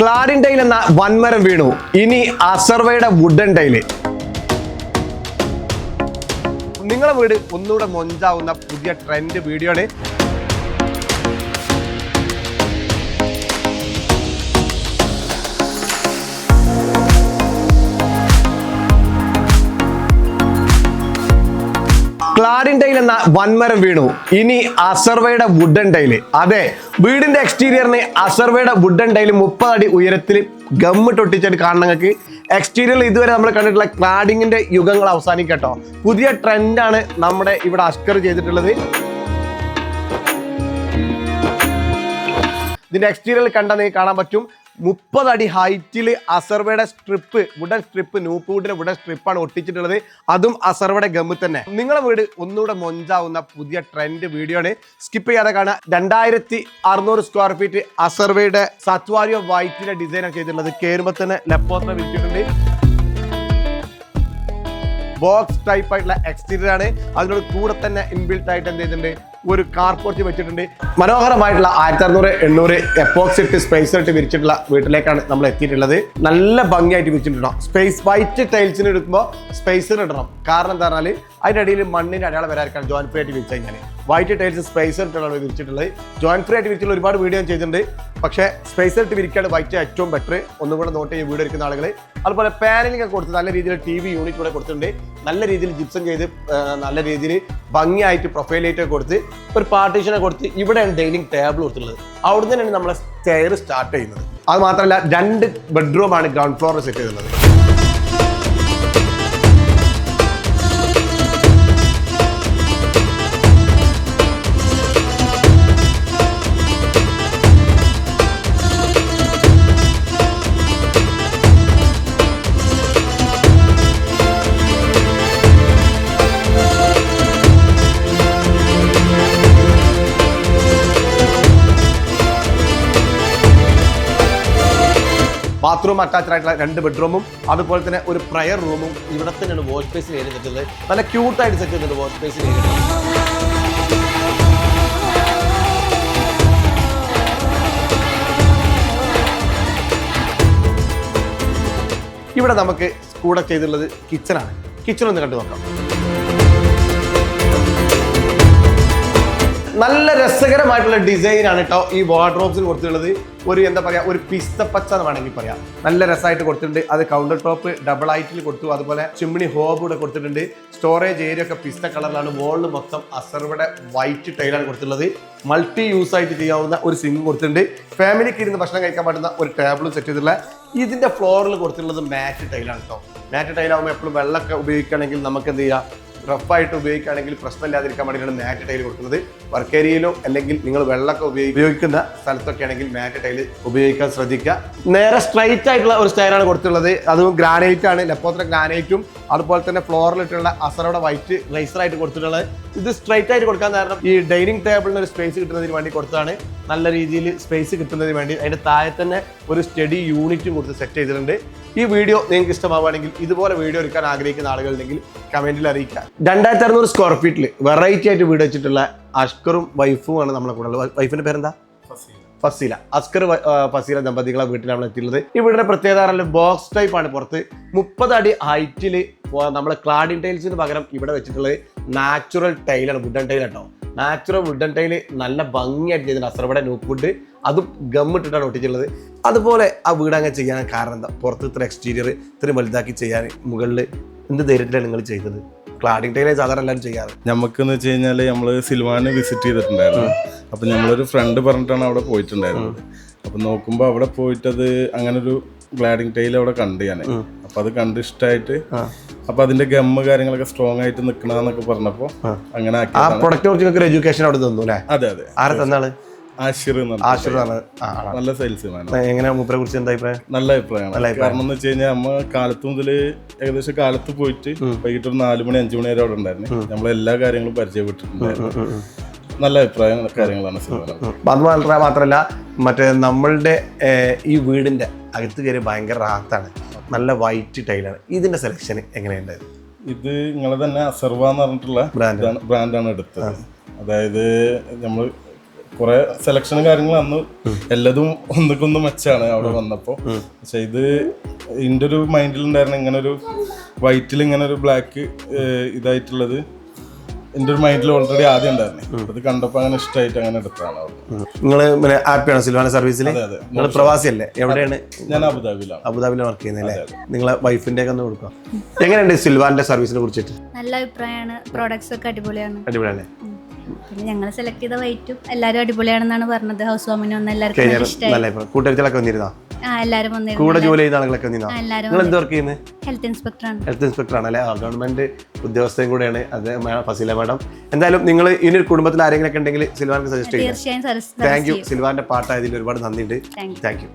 ക്ലാഡിൻ tile എന്ന വൻമരം വീണു. ഇനി അസർവയുടെ വുഡൻ ടൈൽ നിങ്ങളുടെ വീട് ഒന്നുകൂടെ മൊഞ്ചാവുന്ന പുതിയ ട്രെൻഡ് വീഡിയോ ആണ്. ക്ലാഡിൻ ടൈൽ എന്ന വൻമരം വീണു. ഇനി അസർവയുടെ വുഡൻ ടൈൽ അതെ വീടിന്റെ എക്സ്റ്റീരിയറിന് അസർവയുടെ വുഡൻ ടൈൽ മുപ്പത് അടി ഉയരത്തിൽ ഗമ്മ് ഒട്ടിച്ചിട്ട് കാണണമെങ്കിൽ എക്സ്റ്റീരിയറിൽ ഇതുവരെ നമ്മൾ കണ്ടിട്ടുള്ള ക്ലാഡിങ്ങിന്റെ യുഗങ്ങൾ അവസാനിക്കട്ടോ പുതിയ ട്രെൻഡാണ് നമ്മുടെ ഇവിടെ അസ്കർ ചെയ്തിട്ടുള്ളത്. ഇതിന്റെ എക്സ്റ്റീരിയറിൽ കണ്ടാൽ നിങ്ങൾക്ക് കാണാൻ പറ്റും. മുപ്പത് അടി ഹൈറ്റിൽ അസർവയുടെ സ്ട്രിപ്പ് വുഡൻ സ്ട്രിപ്പ് നൂപ്പ് വുഡിന്റെ വുഡൻ സ്ട്രിപ്പാണ് ഒട്ടിച്ചിട്ടുള്ളത്. അതും അസർവയുടെ ഗമ്മ് തന്നെ. നിങ്ങളുടെ വീട് ഒന്നുകൂടെ മൊഞ്ചാവുന്ന പുതിയ ട്രെൻഡ് വീഡിയോ ആണ്. സ്കിപ്പ് ചെയ്യാതെ കാണാം രണ്ടായിരത്തി അറുന്നൂറ് സ്ക്വയർ ഫീറ്റ് അസർവയുടെ സത്വാരിയോ വൈറ്റിന്റെ ഡിസൈനാണ് ചെയ്തിട്ടുള്ളത് കയറുമ്പോൾ തന്നെ ലെപ്പോത്ര വിരിച്ചിട്ടുണ്ട്. ബോക്സ് ടൈപ്പ് ആയിട്ടുള്ള എക്സ്റ്റീരിയർ ആണ്. അതിനോട് കൂടെ തന്നെ ഇൻബിൽട്ട് ആയിട്ട് എന്ത് ചെയ്തിട്ടുണ്ട് ഒരു കാർ പോർച്ച് വെച്ചിട്ടുണ്ട്. മനോഹരമായിട്ടുള്ള ആയിരത്തി അറുന്നൂറ് എണ്ണൂറ് എപ്പോക്സിട്ട് സ്പേസ് ആയിട്ട് വിരിച്ചിട്ടുള്ള വീട്ടിലേക്കാണ് നമ്മൾ എത്തിയിട്ടുള്ളത്. നല്ല ഭംഗിയായിട്ട് വിരിച്ചിട്ടുണ്ടോ? സ്പേസ് വൈറ്റ് ടൈൽസിന് എടുക്കുമ്പോൾ സ്പേസിന് ഇടണം. കാരണം എന്താ പറഞ്ഞാൽ അതിന്റെ മണ്ണിന് അടയാളം വരാതിരിക്കാൻ ജോയിൻ ആയിട്ട് വിരിച്ചു കഴിഞ്ഞാൽ വൈറ്റ് ടൈൽസ് സ്പേസ് ഇട്ടാണ് വിരിച്ചിട്ടുള്ളത്. ജോയിൻ ഫ്രീ ആയിട്ട് വിരിച്ചിട്ടുള്ള ഒരുപാട് വീഡിയോ ഞാൻ ചെയ്തിട്ടുണ്ട്. പക്ഷേ സ്പേസ് ഇട്ട് വിരിക്കാണ് വൈറ്റ് ഏറ്റവും ബെറ്റർ ഒന്നും കൂടെ നോട്ട് ചെയ്ത് വീഡിയോ എടുക്കുന്ന ആളുകൾ അതുപോലെ പാനലിംഗ് ഒക്കെ കൊടുത്ത് നല്ല രീതിയിൽ ടി വി യൂണിറ്റ് കൂടെ കൊടുത്തിട്ടുണ്ട്. നല്ല രീതിയിൽ ജിപ്സം ചെയ്ത് നല്ല രീതിയിൽ ഭംഗിയായിട്ട് പ്രൊഫൈൽ ലൈറ്റ് ഒക്കെ കൊടുത്ത് ഒരു പാർട്ടീഷനെ കൊടുത്ത് ഇവിടെയാണ് ഡൈനിങ് ടേബിൾ കൊടുത്തിട്ടുള്ളത്. അവിടെ തന്നെയാണ് നമ്മളെ സ്റ്റെയർ സ്റ്റാർട്ട് ചെയ്യുന്നത്. അത് മാത്രമല്ല രണ്ട് ബെഡ്റൂമാണ് ഗ്രൗണ്ട് ഫ്ലോറിൽ സെറ്റ് ചെയ്തിട്ടുള്ളത്. ബാത്റൂം അറ്റാച്ച്ഡ് ആയിട്ടുള്ള രണ്ട് ബെഡ്റൂമും അതുപോലെ തന്നെ ഒരു പ്രയർ റൂമും ഇവിടെ തന്നെയാണ് വാഷ് ബേസിൽ ഏരിയ സെറ്റ് നല്ല ക്യൂട്ടായിട്ട് സെറ്റ് ചെയ്തിട്ടുണ്ട് വാഷ് ബേസിൽ ഏരിയ ഇവിടെ നമുക്ക് കൂടെ ചെയ്തിട്ടുള്ളത് ആണ്. കിച്ചൺ ഒന്ന് കണ്ടു നോക്കാം നല്ല രസകരമായിട്ടുള്ള ഡിസൈൻ ആണ് കേട്ടോ ഈ വാർഡ്രോബ്സിൽ കൊടുത്തിട്ടുള്ളത്. ഒരു എന്താ പറയുക ഒരു പിസ്ത പച്ച എന്ന് വേണമെങ്കിൽ പറയാം. നല്ല രസമായിട്ട് കൊടുത്തിട്ടുണ്ട്. അത് കൗണ്ടർ ടോപ്പ് ഡബിൾ ഹൈറ്റിൽ കൊടുത്തു. അതുപോലെ ചിമ്മിണി ഹോബ് കൂടെ കൊടുത്തിട്ടുണ്ട്. സ്റ്റോറേജ് ഏരിയ ഒക്കെ പിസ്ത കളറിലാണ് വോളിൽ മൊത്തം അസർവയുടെ വൈറ്റ് ടൈലാണ് കൊടുത്തിട്ടുള്ളത്. മൾട്ടി യൂസ് ആയിട്ട് ചെയ്യാവുന്ന ഒരു സിങ് കൊടുത്തിട്ടുണ്ട്. ഫാമിലിക്ക് ഇരുന്ന് ഭക്ഷണം കഴിക്കാൻ പറ്റുന്ന ഒരു ടേബിളും സെറ്റ് ചെയ്തിട്ടുള്ള ഇതിന്റെ ഫ്ലോറിൽ കൊടുത്തിട്ടുള്ളത് മാറ്റ് ടൈലാണ് കേട്ടോ മാറ്റ് ടൈലാകുമ്പോൾ എപ്പോഴും വെള്ളമൊക്കെ ഉപയോഗിക്കുകയാണെങ്കിൽ നമുക്ക് എന്ത് ചെയ്യാം? റഫായിട്ട് ഉപയോഗിക്കുകയാണെങ്കിൽ പ്രശ്നമില്ലാതിരിക്കാൻ വേണ്ടിയാണ് മാറ്റ് ടൈൽ കൊടുക്കുന്നത്. വർക്ക് ഏരിയയിലോ അല്ലെങ്കിൽ നിങ്ങൾ വെള്ളമൊക്കെ ഉപയോഗിക്കുന്ന സ്ഥലത്തൊക്കെ ആണെങ്കിൽ മാറ്റ് ടൈൽ ഉപയോഗിക്കാൻ ശ്രദ്ധിക്കുക. നേരെ സ്ട്രൈറ്റ് ആയിട്ടുള്ള ഒരു സ്റ്റൈലാണ് കൊടുത്തിട്ടുള്ളത്. അതും ഗ്രാനൈറ്റ് ആണ്. ലെപ്പോത്ര ഗ്രാനൈറ്റും അതുപോലെ തന്നെ ഫ്ലോറിൽ ഫ്ലോറിലിട്ടുള്ള അസറോടെ വൈറ്റ് റൈസറായിട്ട് കൊടുത്തിട്ടുള്ളത്. ഇത് സ്ട്രൈറ്റ് ആയിട്ട് കൊടുക്കാൻ കാരണം ഈ ഡൈനിങ് ടേബിളിന് ഒരു സ്പേസ് കിട്ടുന്നതിന് വേണ്ടി കൊടുത്താണ് നല്ല രീതിയിൽ സ്പേസ് കിട്ടുന്നതിന് വേണ്ടി അതിന്റെ താഴെ തന്നെ ഒരു സ്റ്റഡി യൂണിറ്റും കൊടുത്ത് സെറ്റ് ചെയ്തിട്ടുണ്ട്. ഈ വീഡിയോ നിങ്ങൾക്ക് ഇഷ്ടമാവുകയാണെങ്കിൽ ഇതുപോലെ വീഡിയോ എടുക്കാൻ ആഗ്രഹിക്കുന്ന ആളുകളുണ്ടെങ്കിൽ കമന്റിൽ അറിയിക്കുക. രണ്ടായിരത്തി അറുന്നൂറ് സ്ക്വയർ ഫീറ്റിൽ വെറൈറ്റി ആയിട്ട് വീട് വെച്ചിട്ടുള്ള അഷ്കറും വൈഫുമാണ് നമ്മളെ കൂടെ ഉള്ളത്. വൈഫിന്റെ പേരെന്താ? ഫസീല. അസ്കർ ഫസീല ദമ്പതികളെ വീട്ടിലാണ് എത്തിയിട്ടുള്ളത് ഈ വീടിന്റെ പ്രത്യേകത ബോക്സ് ടൈപ്പ് ആണ് പുറത്ത്. മുപ്പത് അടി ഹൈറ്റിൽ നമ്മൾ ക്ലാഡിൻ ടൈൽസിന് പകരം ഇവിടെ വെച്ചിട്ടുള്ളത് നാച്ചുറൽ ടൈലാണ് വുഡൻ ടൈൽ കേട്ടോ നാച്ചുറൽ വുഡൻ ടൈൽ നല്ല ഭംഗിയായിട്ട് ചെയ്തിട്ടുണ്ട്. അസർവയുടെ നൂക്ക് വുഡ് അതും ഗമ്മിട്ടിട്ടാണ് ഒട്ടിച്ചിട്ടുള്ളത്. അതുപോലെ ആ വീട് അങ്ങനെ ചെയ്യാൻ കാരണം എന്താ? പുറത്ത് ഇത്ര എക്സ്റ്റീരിയർ ഇത്രയും വലുതാക്കി ചെയ്യാൻ മുകളിൽ എന്ത് ധൈര്യത്തിലാണ് നിങ്ങൾ ചെയ്തത്? ക്ലാഡിൻ ടൈലേ സാധാരണ എല്ലാവരും ചെയ്യാറ്. ഞമ്മക്കെന്ന് വെച്ച് കഴിഞ്ഞാൽ നമ്മൾ സിൽവാനെ വിസിറ്റ് ചെയ്തിട്ടുണ്ടായിരുന്നു. അപ്പം നമ്മളൊരു ഫ്രണ്ട് പറഞ്ഞിട്ടാണ് അവിടെ പോയിട്ടുണ്ടായിരുന്നത്. അപ്പം നോക്കുമ്പോൾ അവിടെ പോയിട്ടത് അങ്ങനെ ഒരു ഗ്ലാഡിങ് ടൈൽ അവിടെ കണ്ടു ഞാൻ അപ്പൊ അത് കണ്ട് ഇഷ്ടമായിട്ട് അപ്പൊ അതിന്റെ ഗമ്മ് കാര്യങ്ങളൊക്കെ സ്ട്രോങ് ആയിട്ട് നിക്കണെന്നൊക്കെ പറഞ്ഞപ്പോ അങ്ങനെ ആ പ്രൊഡക്റ്റ് കുറിച്ച് എഡ്യൂക്കേഷൻ അവിടെ തന്നു അല്ലേ? അതെ അതെ. ആരെ തന്നാൾ. നല്ല സെയിൽസ്മാൻ എങ്ങനെ മൂപ്പരെ കുറിച്ച് എന്താ അഭിപ്രായം? നല്ല അഭിപ്രായമാണ്. കാരണം എന്ന് വെച്ച് കഴിഞ്ഞാൽ നമ്മ കാലത്ത് മുതൽ ഏകദേശം കാലത്ത് പോയിട്ട് വൈകിട്ട് ഒരു നാല് മണി അഞ്ചു മണി വരെ അവിടെ ഉണ്ടായിരുന്നു. നമ്മൾ എല്ലാ കാര്യങ്ങളും പരിചയപ്പെട്ടിട്ടുണ്ടായിരുന്നു. നല്ല അഭിപ്രായം കാര്യങ്ങളാണ് അത് മാത്രമല്ല മാത്രമല്ല മറ്റേ നമ്മളുടെ ഈ വീടിന്റെ അകത്ത് കയറി ഭയങ്കര റാത്താണ്. നല്ല വൈറ്റ് ടൈലാണ് ഇതിന്റെ സെലക്ഷൻ എങ്ങനെയുണ്ടായിരുന്നു? ഇത് നിങ്ങളെ തന്നെ അസർവ എന്ന് പറഞ്ഞിട്ടുള്ള ബ്രാൻഡാണ് ബ്രാൻഡാണ് എടുത്തത്. അതായത് നമ്മൾ കുറെ സെലക്ഷനും കാര്യങ്ങളും അന്ന് എല്ലാതും ഒന്നിക്കൊന്ന് മെച്ചാണ് അവിടെ വന്നപ്പോ. പക്ഷെ ഇത് ഇതിന്റെ ഒരു മൈൻഡിൽ ഉണ്ടായിരുന്ന ഇങ്ങനെ ഒരു വൈറ്റിൽ ഇങ്ങനെ ഒരു ബ്ലാക്ക് ഇതായിട്ടുള്ളത് എന്റെ ഒരു മൈൻഡിൽ ഓൾറെഡി ആദ്യം ഉണ്ടായിരുന്നു. അത് കണ്ടപ്പോൾ അങ്ങനെ ഇഷ്ടമായിട്ട് അങ്ങനെ എടുത്തതാണ് അവിടെ നിങ്ങൾ ഹാപ്പിയാണോ സിൽവാന സർവീസിൽ നിങ്ങൾ പ്രവാസിയല്ലേ? എവിടെയാണ്? ഞാൻ അബുദാബിയിലാണ്. അബുദാബിയിൽ വർക്ക് ചെയ്യുന്നത് അല്ലേ നിങ്ങളെ വൈഫിന്റെ ഒക്കെ ഒന്ന് കൊടുക്കാം. എങ്ങനെയുണ്ട് സിൽവാന്റെ സർവീസിനെ കുറിച്ചിട്ട്? നല്ല അഭിപ്രായമാണ് പ്രോഡക്ട്സ് ഒക്കെ അടിപൊളിയാണ്. അടിപൊളിയല്ലേ? പിന്നെ ഞങ്ങൾ സെലക്ട് ചെയ്ത വൈറ്റും എല്ലാവരും അടിപൊളിയാണെന്നാണ് പറഞ്ഞത്. ഹൗസ് വാമിന് വന്ന എല്ലാവർക്കും ഇഷ്ടമായി കൂട്ടുകാരികളൊക്കെ വന്നിരുന്നാ? കൂടെ ജോലി ചെയ്ത ആളുകളൊക്കെ നിങ്ങൾ എന്ത് വർക്ക് ചെയ്യുന്നത് ഹെൽത്ത് ഹെൽത്ത് ഇൻസ്പെക്ടർ ആണ് അല്ലേ? ഗവൺമെന്റ് ഉദ്യോഗസ്ഥയും കൂടെയാണ്. അത് ഫസീല മാഡം. എന്തായാലും നിങ്ങൾ ഇനി ഒരു കുടുംബത്തിൽ ആരെങ്കിലും ഒക്കെ ഉണ്ടെങ്കിൽ സിൽവാർക്ക് സജസ്റ്റ് ചെയ്യും താങ്ക് യു സിൽവാന്റെ പാട്ടായതിൽ ഒരുപാട് നന്ദിയുണ്ട്. Thank you